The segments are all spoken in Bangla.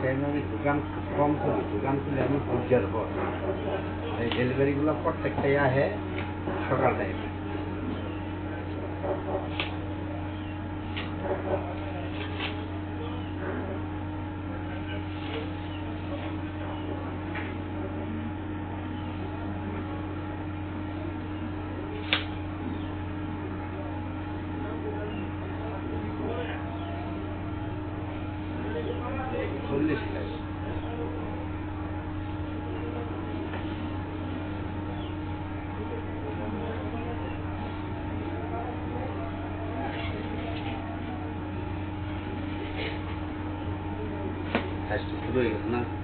টাইমে আমি দোকান কম করি দোকান খুলে আমি পূজার পর এই ডেলিভারিগুলো প্রত্যেকটাই আহে সকাল টাইমে চল্লিশ টাকা কাজটা শুরু হয়ে গেছে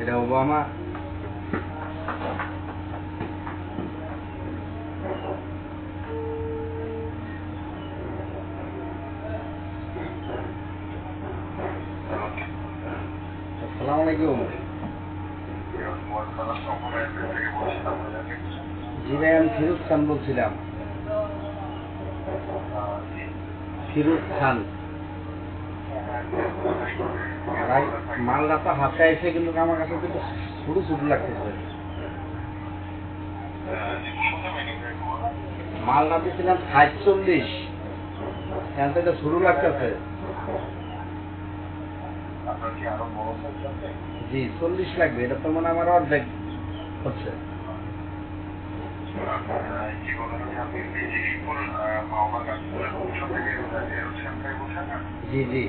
এটা ওবামা আসসালামু আলাইকুম। জি ভাই আমি ফিরোজ খান বলছিলাম। ফিরোজ খান। হাতে এসে কিন্তু আমার কাছে কিন্তু লাগতেছে। মালটা দিয়েছিলাম শুরু লাগতেছে। জি, চল্লিশ লাগবে, এটা তো মনে আমার অর্ধেক হচ্ছে। জি জি।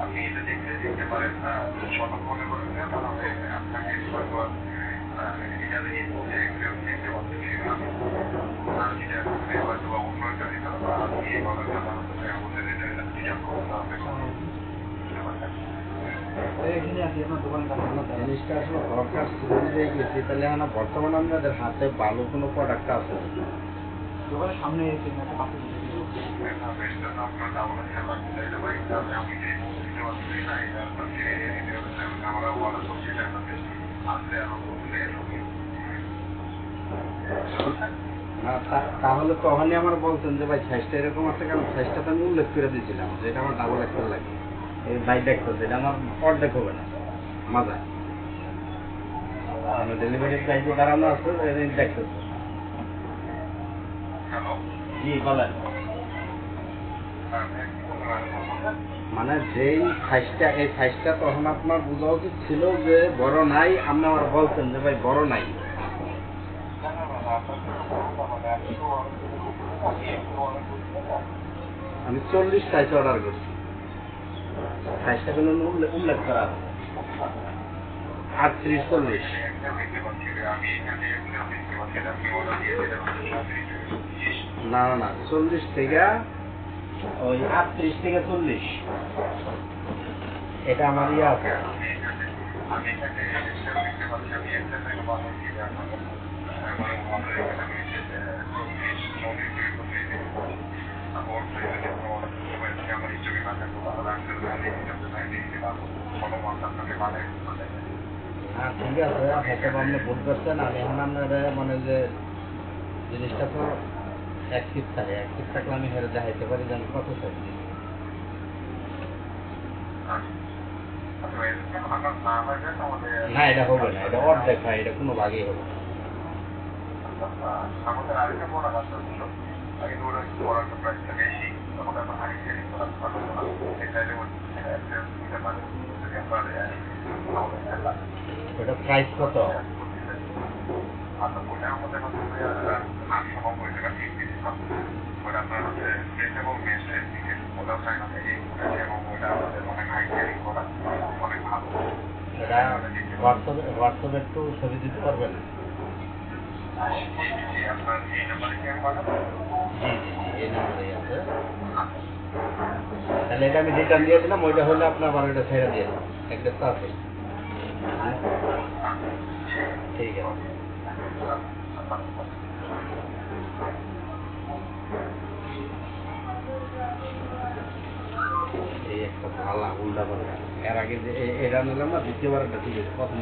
আপনি এটা দেখতে দেখতে পারেন না সতর্ক মনে করেন না তাহলে আপনাকে হয়তো এটা নিয়ে বলছে একজন দেখতে আর যেটা হয়তো বা অন্য একটা দিতে হবে আপনি এই কথাটা আমাদের এটা রিজার্ভ করতে হবে। জিনিসটা আসলে দরকার ছিল অনুযায়ী গেছি তাহলে এখন বর্তমানে আমাদের হাতে ভালো কোনো প্রোডাক্ট আছে? দোকানের সামনে এসে একটা পাশে পারি তাহলে তখনই আমার বলতেন যে ভাই সাইজটা এরকম আছে কারণ সাইজটা তো আমি উল্লেখ করে দিয়েছিলাম যে এটা আমার ডাবল এক্সেল লাগে। এই ভাই দেখতেছে এটা আমার অর্ধেক হবে না। মাজা আমার ডেলিভারির দায়িত্ব দাঁড়ানো আছে এই দেখতেছে। জি বলেন। মানে যেই সাইজটা এই সাইজটা তখন আপনার বোঝা উচিত ছিল যে বড় নাই আপনি আমার বলছেন যে ভাই বড় নাই। আমি চল্লিশ সাইজ অর্ডার করছি। সাইজটা কিন্তু উল্লেখ করা আছে? আটত্রিশ, চল্লিশ। না না, চল্লিশ থেকে ওই আটত্রিশ থেকে চল্লিশ। এটা আমার ইয়ে আছে। হ্যাঁ ঠিক আছে হয়তো আপনি ভুল করছেন, আমি এখন আপনার মানে যে জিনিসটা তো ফিট থাকে ফিট থাকলে আমি হেরে দেখাইতে পারি যে আমি কত সাইজ এটা প্রাইস কত? আচ্ছা আমাদের একটু ছবি দিতে পারবেন? তাহলে এটা আমি রিটার্ন দিয়ে দিলাম, ওইটা হলে আপনার বারোটা ছেড়ে দিয়ে দেবো একটা তো আছে ঠিক আছে। এই একটা ভালো হুন্ডা পাল্টা এর আগে যে এটা নিলাম না দ্বিতীয়বার এটা ঠিক আছে প্রথম